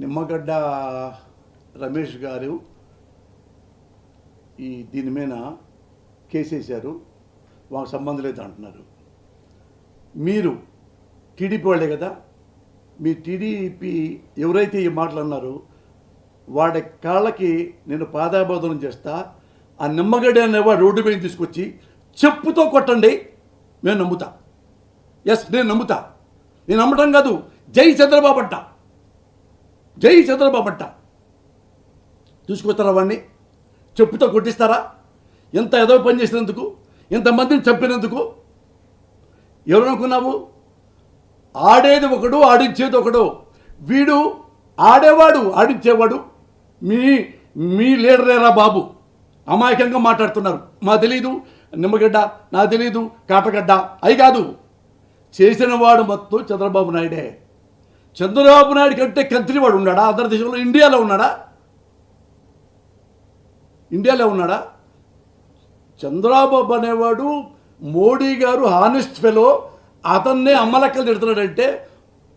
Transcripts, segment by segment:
నిమ్మగడ్డ రమేష్ గారు ఈ దీని మీద కేసేశారు వాళ్ళకి సంబంధం లేదు అంటున్నారు. మీరు టీడీపీ వాళ్ళే కదా? మీ టీడీపీ ఎవరైతే ఈ మాటలు అన్నారో వాడి కాళ్ళకి నేను పాదాబోధనం చేస్తా. ఆ నిమ్మగడ్డ అనేవాడు రోడ్డు మీద తీసుకొచ్చి చెప్పుతో కొట్టండి నేను నమ్ముతా. ఎస్ నేను నమ్ముతా. నేను నమ్మటం కాదు జై చంద్రబాబు అంట. జై చంద్రబాబు అంట. తీసుకొస్తారా వాడిని చెప్పుతో కొట్టిస్తారా? ఎంత ఏదో పని చేసినందుకు ఎంతమందిని చంపినందుకు? ఎవరనుకున్నావు ఆడేది ఒకడు ఆడించేది ఒకడు. వీడు ఆడేవాడు ఆడించేవాడు. మీ మీ లీడరేరా బాబు? అమాయకంగా మాట్లాడుతున్నారు. మా తెలీదు. నిమ్మగడ్డ నాకు తెలీదు. కాటగడ్డ. అయి కాదు. చేసిన వాడు మొత్తం చంద్రబాబు నాయుడే. చంద్రబాబు నాయుడు కంటే కంత్రివాడు ఉన్నాడా? ఆంధ్ర దేశంలో ఇండియాలో ఉన్నాడా? ఇండియాలో ఉన్నాడా? చంద్రబాబు అనేవాడు మోడీ గారు హానెస్ట్ ఫెలో అతన్నే అమ్మలక్కలు తిడుతున్నాడంటే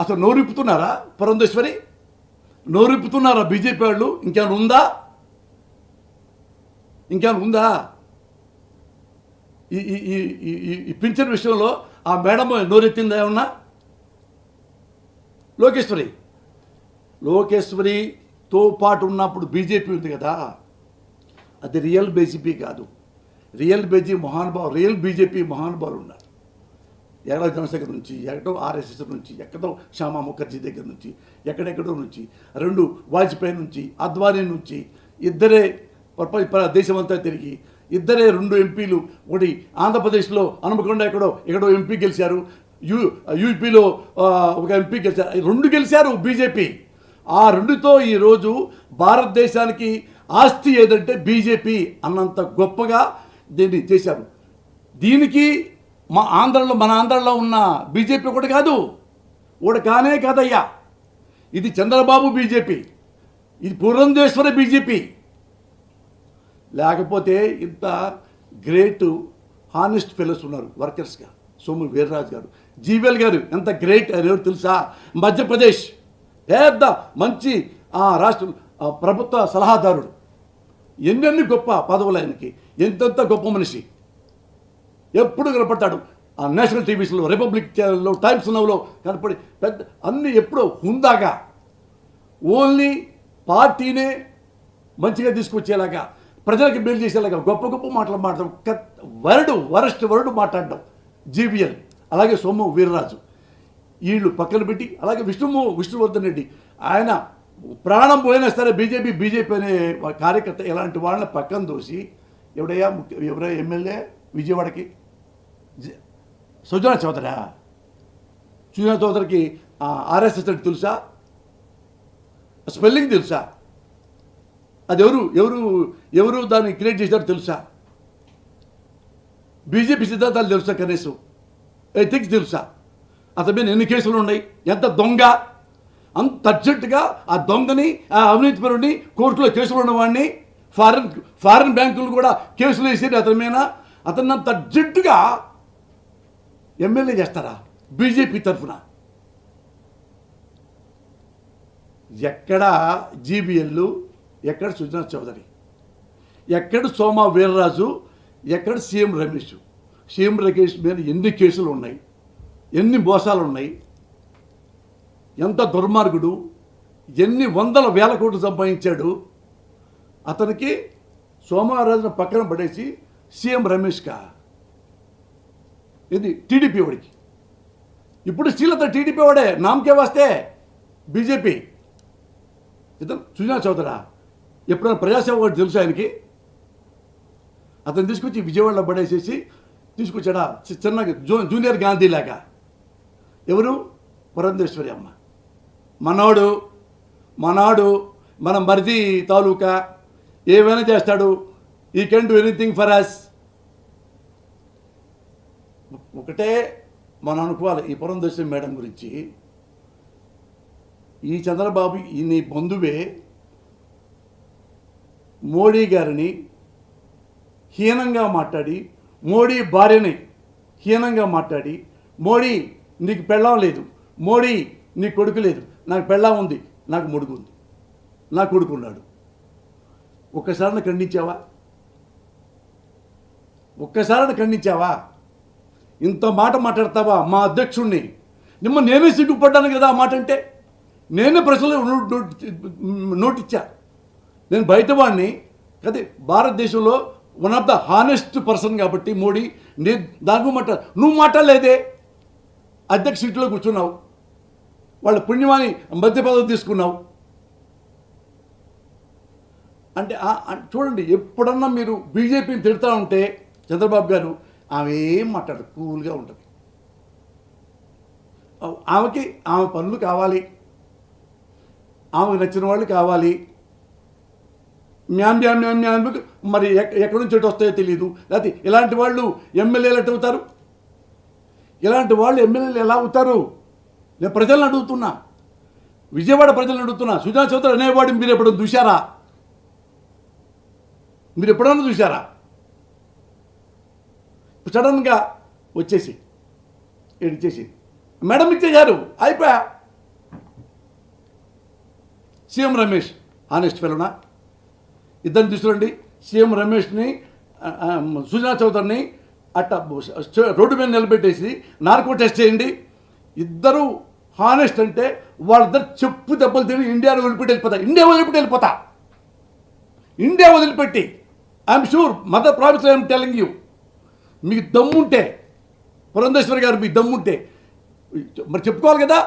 అసలు నోరిప్పుతున్నారా? పరంధేశ్వరి? నోరిప్పుతున్నారా బీజేపీ వాళ్ళు? ఇంకేమైనా ఉందా? ఇంకేమైనా ఉందా? ఈ ఈ- ఈ- ఈ పింఛన్ విషయంలో ఆ మేడం నోరెత్తిందా ఏమన్నా? లోకేశ్వరి. లోకేశ్వరితో పాటు ఉన్నప్పుడు బీజేపీ ఉంది కదా. అది రియల్ బీజేపీ కాదు. రియల్ బీజేపీ మహానుభావు రియల్ బీజేపీ మహానుభావులు ఉన్నారు. ఎక్కడో జనసేన నుంచి ఎక్కడో ఆర్ఎస్ఎస్ నుంచి ఎక్కడో శ్యామా ముఖర్జీ దగ్గర నుంచి ఎక్కడెక్కడో నుంచి రెండు వాజ్పేయి నుంచి అద్వానీ నుంచి ఇద్దరే ప్రపంచ దేశమంతా తిరిగి ఇద్దరే రెండు ఎంపీలు ఒకటి ఆంధ్రప్రదేశ్లో హనుమకొండ ఎక్కడో ఎక్కడో ఎంపీ గెలిచారు యూ యూపీలో ఒక ఎంపీ గెలిచారు. రెండు గెలిచారు బీజేపీ. ఆ రెండుతో ఈరోజు భారతదేశానికి ఆస్తి ఏదంటే బీజేపీ అన్నంత గొప్పగా దీన్ని చేశారు. దీనికి మా ఆంధ్రలో మన ఆంధ్రలో ఉన్న బీజేపీ ఒకటి కాదు. ఒకటి కానే కాదయ్యా. ఇది చంద్రబాబు బీజేపీ. ఇది పురంధేశ్వర బీజేపీ. లేకపోతే ఇంత గ్రేట్ హానెస్ట్ ఫెలోస్ ఉన్నారు వర్కర్స్గా. సోము వీర్రాజు గారు. జీవెల్ గారు ఎంత గ్రేట్ అనేవారు తెలుసా? మధ్యప్రదేశ్ పెద్ద మంచి ఆ రాష్ట్ర ఆ ప్రభుత్వ సలహాదారుడు. ఎన్నెన్ని గొప్ప పదవులు ఆయనకి. ఎంతెంత గొప్ప మనిషి. ఎప్పుడు కనపడతాడు. ఆ నేషనల్ టీవీస్లో రిపబ్లిక్ ఛానల్లో టైమ్స్ నవ్లో కనపడి పెద్ద అన్ని ఎప్పుడో హుందాగా ఓన్లీ పార్టీనే మంచిగా తీసుకొచ్చేలాగా ప్రజలకు మేలు చేసేలాగా గొప్ప గొప్ప మాటలు మాట్లాడడం వరడు వరస్ట్ వరడు మాట్లాడడం. జీవీఎల్ అలాగే సోము వీర్రాజు. వీళ్ళు పక్కన పెట్టి అలాగే విష్ణు విష్ణువర్ధన్ రెడ్డి. ఆయన ప్రాణం పోయినా సరే బీజేపీ బీజేపీ అనే కార్యకర్త ఇలాంటి వాళ్ళని పక్కన దోసి ఎవడయ్యా ముఖ్య ఎవరయ్యా ఎమ్మెల్యే విజయవాడకి? జ- సుజనా చౌదరా. సుజనా చౌదరికి ఆర్ఎస్ఎస్ అంటే తెలుసా? స్పెల్లింగ్ తెలుసా? అది ఎవరు ఎవరు ఎవరు దాన్ని క్రియేట్ చేశారో తెలుసా? బీజేపీ సిద్ధాంతాలు తెలుసా కనీసం? ఎథిక్స్ తెలుసా? అతని మీద ఎన్ని కేసులు ఉన్నాయి? ఎంత దొంగ? అంత అర్జెంటుగా ఆ దొంగని ఆ అవినీతిపరుడిని కోర్టులో కేసులు ఉన్నవాడిని ఫారిన్ ఫారిన్ బ్యాంకులు కూడా కేసులు వేసి అతని మీద. అతను అంత అర్జెంటుగా ఎమ్మెల్యే చేస్తారా? బీజేపీ తరఫున. ఎక్కడ జీబీఎల్ ఎక్కడ సుజనా చౌదరి? ఎక్కడ సోమా వీర్రాజు? ఎక్కడ సీఎం రమేష్? సీఎం రమేష్ మీద ఎన్ని కేసులు ఉన్నాయి? ఎన్ని మోసాలు ఉన్నాయి? ఎంత దుర్మార్గుడు? ఎన్ని వందల వేల కోట్లు సంపాదించాడు? అతనికి సోమవారాజును పక్కన పడేసి సీఎం రమేష్కా ఇది టీడీపీ వాడికి. ఇప్పుడు శ్రీలత టీడీపీ వాడే నామకే వస్తే బీజేపీ. ఇతను సుజనా చౌదరా? ఎప్పుడైనా ప్రజాసేవ ఒకటి తెలుసు ఆయనకి? అతను తీసుకొచ్చి విజయవాడలో పడేసేసి తీసుకొచ్చాడా? చి- చిన్నగా జూ జూనియర్ గాంధీ లాగా. ఎవరు? పురంధేశ్వరి అమ్మ. మనోడు మనోడు మన మరిది తాలూకా. ఏమైనా చేస్తాడు? He can do anything for us ఒకటే మనం అనుకోవాలి ఈ పురంధేశ్వరి మేడం గురించి. ఈ చంద్రబాబు ఈ నీ బంధువే మోడీ గారిని హీనంగా మాట్లాడి మోడీ భార్యని హీనంగా మాట్లాడి మోడీ నీకు పెళ్ళం లేదు మోడీ నీ కొడుకు లేదు నాకు పెళ్ళం ఉంది నాకు మొడుకుంది నా కొడుకున్నాడు ఒక్కసారిని ఖండించావా? ఒక్కసారిని ఖండించావా? ఇంత మాట మాట్లాడతావా మా అధ్యక్షుణ్ణి? నిమ్మ నేనే సిగ్గుపడ్డాను కదా ఆ మాట అంటే? నేనే ప్రశ్నలు నోట్ నేను బయటవాడిని కదే భారతదేశంలో one of the honest person కాబట్టి మోడీ నేను దాని మాట నువ్వు మాట్లాడలేదే. అధ్యక్ష సీట్లో కూర్చున్నావు. వాళ్ళ పుణ్యమాని మధ్య పదవి తీసుకున్నావు. అంటే చూడండి ఎప్పుడన్నా మీరు బీజేపీని తిడతా ఉంటే చంద్రబాబు గారు ఆమె ఏం మాట్లాడదు కూల్గా ఉంటుంది. ఆమెకి ఆమె పనులు కావాలి. ఆమెకు నచ్చిన వాళ్ళు కావాలి. మ్యాన్ మ్యాన్ మ్యాన్ మ్యాన్ మరి ఎక్కడి నుంచి ఎటు వస్తాయో తెలియదు లేకపోతే ఇలాంటి వాళ్ళు ఎమ్మెల్యేలు ఎటు అవుతారు? ఇలాంటి వాళ్ళు ఎమ్మెల్యేలు ఎలా అవుతారు? నేను ప్రజలను అడుగుతున్నా. విజయవాడ ప్రజలను అడుగుతున్నా. సుజనా చౌదరి అనేవాడు మీరు ఎప్పుడు చూశారా? మీరు ఎప్పుడన్నా చూశారా? సడన్గా వచ్చేసి ఇచ్చేసి మేడం ఇచ్చేశారు అయిపోయా? సీఎం రమేష్ ఆనెస్ట్ ఫెలోనా ఇద్దరిని తీసుకురండి. సీఎం రమేష్ని సుజనా చౌదరిని అట్ట రోడ్డు మీద నిలబెట్టేసి నార్కో టెస్ట్ చేయండి. ఇద్దరు హానెస్ట్ అంటే వాళ్ళిద్దరు చెప్పు దెబ్బలు తిని ఇండియాను వదిలిపెట్టి వెళ్ళిపోతా ఇండియా వదిలిపెట్టి వెళ్ళిపోతా. ఇండియా వదిలిపెట్టి. I'm sure mother promise I'm telling you మీకు దమ్ముంటే పురంధేశ్వరి గారు మీకు దమ్ముంటే మరి చెప్పుకోవాలి కదా?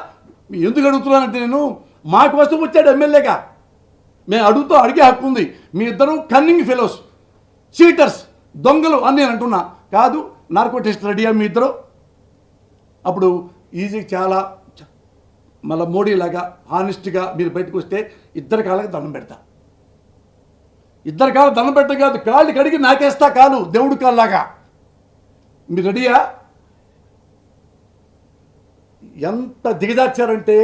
ఎందుకు అడుగుతున్నానంటే నేను మా కోసం వచ్చాడు ఎమ్మెల్యేగా. మేము అడుగుతూ అడిగే హక్కు ఉంది. మీ ఇద్దరు కన్నింగ్ ఫెలోస్ చీటర్స్ దొంగలు అని నేను అంటున్నా. కాదు నార్కో టెస్ట్ రెడీయా మీ ఇద్దరు. అప్పుడు ఈజీ చాలా మళ్ళీ మోడీ లాగా హానెస్ట్గా మీరు బయటకు వస్తే ఇద్దరు కాళ్ళకి దండం పెడతా. ఇద్దరు కాళ్ళు దండం పెట్ట కాదు కాళ్ళు కడిగి నాకేస్తా కాను దేవుడు కాళ్ళలాగా. మీరు రెడీయా? ఎంత దిగజార్చారంటే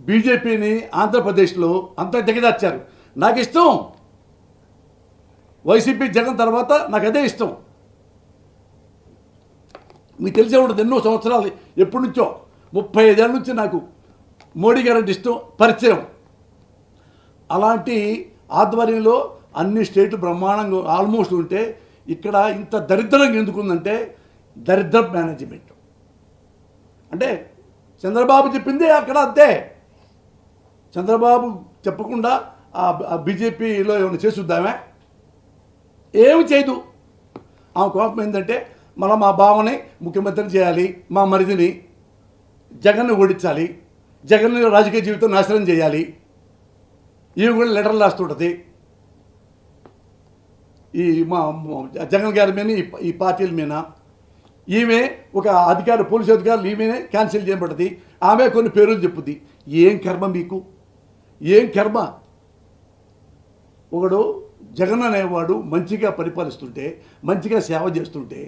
బీజేపీని ఆంధ్రప్రదేశ్లో అంత దిగజార్చారు. నాకు ఇష్టం వైసీపీ జగన్ తర్వాత నాకు అదే ఇష్టం. మీకు తెలిసే ఉంటుంది ఎన్నో సంవత్సరాలు ఎప్పటి నుంచో. ముప్పై ఐదేళ్ళ నుంచి నాకు మోడీ గారు అంటే ఇష్టం పరిచయం. అలాంటి ఆధ్వర్యంలో అన్ని స్టేట్లు బ్రహ్మాండంగా ఆల్మోస్ట్ ఉంటే ఇక్కడ ఇంత దరిద్రంగా ఎందుకుందంటే దరిద్ర మేనేజ్మెంట్. అంటే చంద్రబాబు చెప్పింది అక్కడ అంతే. చంద్రబాబు చెప్పకుండా బీజేపీలో ఏమైనా చేసుద్దామే? ఏమి చేయదు. ఆమె కోపం ఏంటంటే మళ్ళీ మా బావని ముఖ్యమంత్రిని చేయాలి మా మరిదిని జగన్ని ఓడించాలి జగన్ రాజకీయ జీవితం నాశనం చేయాలి. ఇవి కూడా లెటర్లు రాస్తుంటుంది. ఈ మా జగన్ గారి మీద ఈ- ఈ పార్టీల మీద. ఈమె ఒక అధికారి పోలీసు అధికారులు ఈమెనే క్యాన్సిల్ చేయబడుతుంది ఆమె కొన్ని పేర్లు చెప్పుద్ది. ఏం కర్మ మీకు? ఏం కర్మ? ఒకడు జగన్ అనేవాడు మంచిగా పరిపాలిస్తుంటే మంచిగా సేవ చేస్తుంటే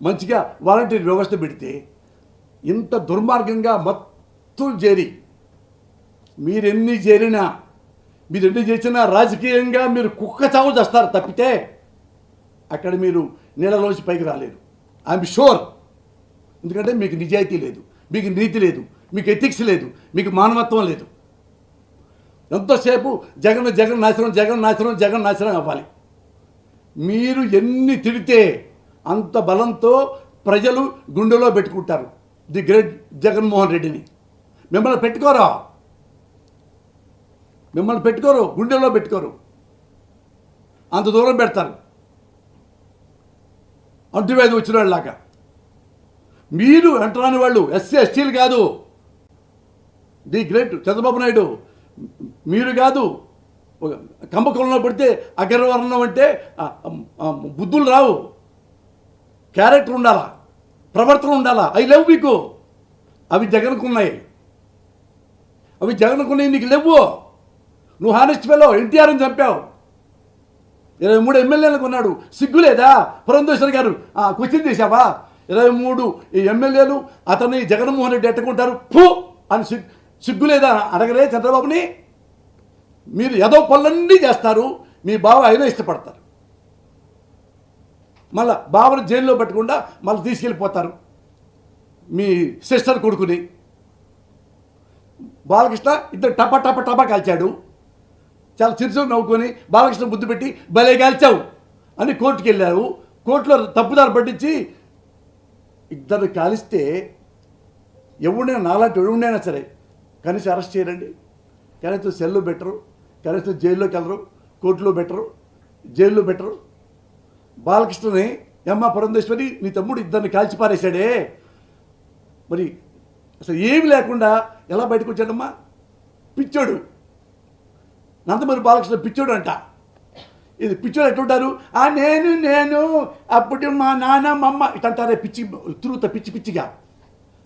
మంచిగా వాలంటీర్ వ్యవస్థ పెడితే ఇంత దుర్మార్గంగా మొత్తం చేరి మీరెన్ని చేరినా మీరెన్ని చేసినా రాజకీయంగా మీరు కుక్క చావు చేస్తారు తప్పితే అక్కడ మీరు నీళ్ళలోంచి పైకి రాలేరు. ఐఎమ్ షూర్ ఎందుకంటే మీకు నిజాయితీ లేదు మీకు నీతి లేదు మీకు ఎథిక్స్ లేదు మీకు మానవత్వం లేదు. ఎంతోసేపు జగన్ జగన్ నాశనం జగన్ నాశనం జగన్ నాశనం అవ్వాలి? మీరు ఎన్ని తిడితే అంత బలంతో ప్రజలు గుండెలో పెట్టుకుంటారు. ది గ్రేట్ జగన్మోహన్ రెడ్డిని. మిమ్మల్ని పెట్టుకోరా? మిమ్మల్ని పెట్టుకోరు గుండెలో పెట్టుకోరు. అంత దూరం పెడతారు. అంటువ్యాధి వచ్చిన వాళ్ళలాగా మీరు వెంటరాని వాళ్ళు ఎస్సీ ఎస్టీలు కాదు. ది గ్రేట్ చంద్రబాబు నాయుడు మీరు కాదు. ఒక కంబకులంలో పడితే అగ్రవర్ణం అంటే బుద్ధులు రావు. క్యారెక్టర్ ఉండాలా? ప్రవర్తన ఉండాలా? అవి లేవు మీకు. అవి జగన్కున్నాయి. అవి జగన్కున్నాయి నీకు లేవు. నువ్వు హానెస్ట్ ఫెలో ఎన్టీఆర్ని చంపావు. ఇరవై మూడు ఎమ్మెల్యేలకు ఉన్నాడు సిగ్గు లేదా? గారు ఆ, క్వశ్చన్ చేశావా? ఇరవై మూడు ఎమ్మెల్యేలు అతన్ని జగన్మోహన్ రెడ్డి ఎట్టుకుంటారు. ఫు! అని సిగ్గులేదా సిగ్గు లేదా? అడగలే చంద్రబాబుని. మీరు ఏదో పనులన్నీ చేస్తారు మీ బావ అయినా ఇష్టపడతారు. మళ్ళా బావను జైల్లో పెట్టకుండా మళ్ళీ తీసుకెళ్ళిపోతారు. మీ సిస్టర్ కొడుకుని. బాలకృష్ణ ఇద్దరు టపా టప టపా కాల్చాడు. చాలా చిరుచు నవ్వుకొని బాలకృష్ణ ముద్దు పెట్టి భలే కాల్చావు అని కోర్టుకి వెళ్ళారు. కోర్టులో తప్పుదారు పట్టించి ఇద్దరు కాలిస్తే ఎవడైనా నాలాంటి ఎవడైనా సరే కనీసం అరెస్ట్ చేయరండి కనీసం సెల్లు బెటరు కనీసం జైల్లోకి వెళ్ళరు కోర్టులో బెటరు జైల్లో బెటరు బాలకృష్ణని ఎమ్మ పురంధేశ్వరి నీ తమ్ముడు ఇద్దరిని కాల్చి పారేశాడే. మరి అసలు ఏమి లేకుండా ఎలా బయటకు వచ్చాడమ్మా? పిచ్చోడు. నందమూరి బాలకృష్ణ పిచ్చోడు అంట ఇది పిచ్చోడు ఎట్లుంటారు? ఆ నేను నేను అప్పుడు మా నాన్న మా అమ్మ ఇటంటారే పిచ్చి తిరుగుతా పిచ్చి పిచ్చిగా.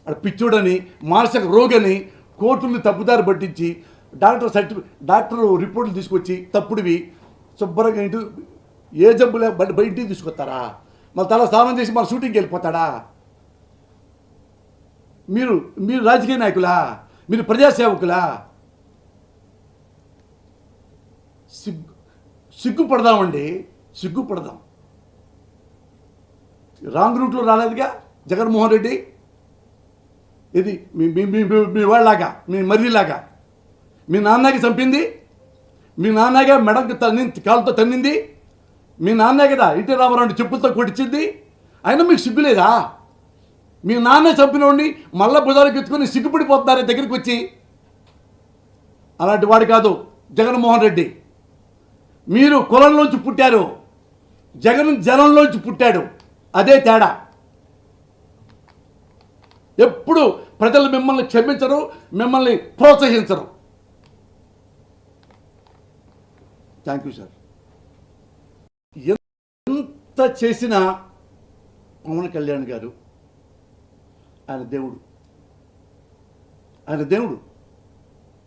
అక్కడ పిచ్చోడని మానసిక రోగని కోర్టుల్ని తప్పుదారి పట్టించి డాక్టర్ సర్టిఫికేట్ డాక్టర్ రిపోర్ట్లు తీసుకొచ్చి తప్పుడువి శుభ్రంగా ఇంటి ఏ జబ్బు లేక బయట ఇంటికి తీసుకొస్తారా? మళ్ళీ తల స్నానం చేసి మన షూటింగ్కి వెళ్ళిపోతాడా? మీరు మీరు రాజకీయ నాయకులా? మీరు ప్రజాసేవకులా? సిగ్గు సిగ్గుపడదామండి సిగ్గుపడదాం. రాంగ్ రూట్లో రాలేదుగా జగన్మోహన్ రెడ్డి? ఇది మీ మీ మీ- మీ వాళ్ళలాగా మీ మర్రిలాగా. మీ నాన్నకి చంపింది. మీ నాన్నగా మెడకు తన్ని కాలుతో తన్నింది. మీ నాన్నే కదా ఇంటి రామారావు చెప్పులతో కొట్టించింది. అయినా మీకు సిగ్గులేదా మీ నాన్న చంపినోడిని మళ్ళా బుధాలకు ఎత్తుకొని సిగ్గుపడిపోతున్నారు దగ్గరికి వచ్చి. అలాంటి వాడు కాదు జగన్మోహన్ రెడ్డి. మీరు కులంలోంచి పుట్టారు. జగన్ జనంలోంచి పుట్టాడు. అదే తేడా. ఎప్పుడు ప్రజలు మిమ్మల్ని క్షమించరు మిమ్మల్ని ప్రోత్సహించరు. థ్యాంక్ యూ సార్ ఎంత చేసినా పవన్ కళ్యాణ్ గారు ఆయన దేవుడు. ఆయన దేవుడు.